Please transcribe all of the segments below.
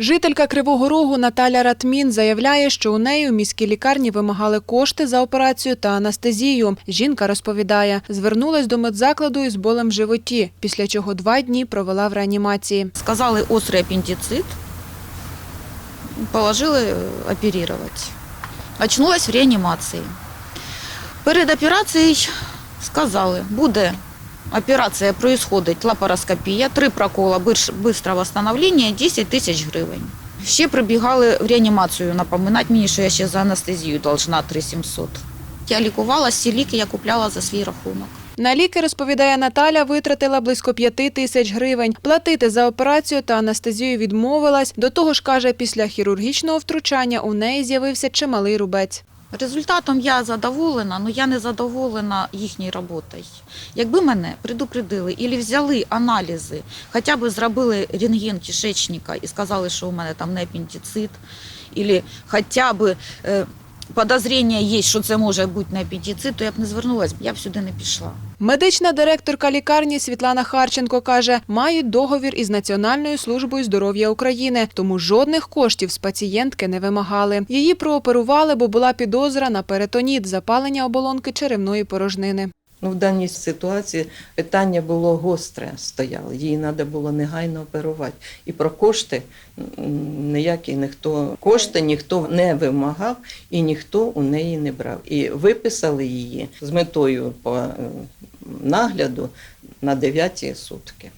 Жителька Кривого Рогу Наталя Ратмін заявляє, що у неї у міській лікарні вимагали кошти за операцію та анестезію. Жінка розповідає, звернулась до медзакладу із болем в животі, після чого два дні провела в реанімації. Сказали острый аппендицит, положили э, оперировать. Очнулась в реанімації. Перед операцією сказали, буде операція происходить лапароскопія, три прокола, швидкого восстановлення, 10 тисяч гривень. Ще прибігали в реанімацію напоминати мені, що я ще за анестезію должна 3700. Я лікувала всі ліки, я купляла за свій рахунок. На ліки, розповідає Наталя, витратила близько п'яти тисяч гривень. Платити за операцію та анестезію відмовилась. До того ж, каже, після хірургічного втручання у неї з'явився чималий рубець. Результатом я задоволена, але я не задоволена їхньою роботою. Якби мене предупредили і взяли аналізи, хоча б зробили рентген кишечника і сказали, що у мене там не апендицит, або хоча б е, подозріння є, що це може бути на підійці, то я б не звернулася, я б сюди не пішла. Медична директорка лікарні Світлана Харченко каже, мають договір із Національною службою здоров'я України, тому жодних коштів з пацієнтки не вимагали. Її прооперували, бо була підозра на перитоніт, запалення оболонки черевної порожнини. Ну, в даній ситуації питання було гостре стояло. Їй треба було негайно оперувати. І про кошти ніякі ніхто кошти ніхто не вимагав і ніхто у неї не брав. І виписали її з метою по е, нагляду на 9 сутки.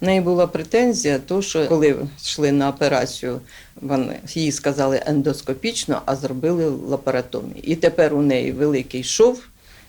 В неї була претензія, то що коли йшли на операцію, вони їй сказали ендоскопічно, а зробили лапаротомію. І тепер у неї великий шов,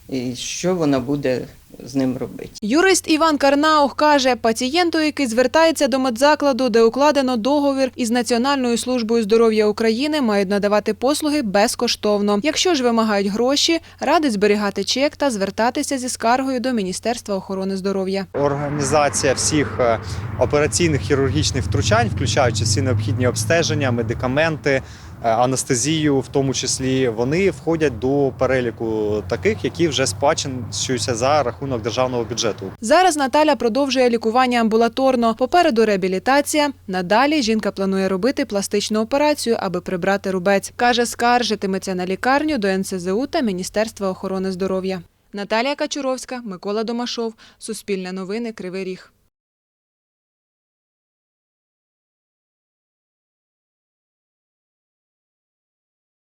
і що вона буде з ним робити. Юрист Іван Карнаух каже, пацієнту, який звертається до медзакладу, де укладено договір із Національною службою здоров'я України, мають надавати послуги безкоштовно. Якщо ж вимагають гроші, радить зберігати чек та звертатися зі скаргою до Міністерства охорони здоров'я. Організація всіх е, операційних хірургічних втручань, включаючи всі необхідні обстеження, медикаменти, анестезію, в тому числі, вони входять до переліку таких, які вже сплачуються за рахунок державного бюджету. Зараз Наталя продовжує лікування амбулаторно. Попереду реабілітація. Надалі жінка планує робити пластичну операцію, аби прибрати рубець. Каже, скаржитиметься на лікарню до НСЗУ та Міністерства охорони здоров'я. Наталія Качуровська, Микола Домашов, Суспільне новини, Кривий Ріг.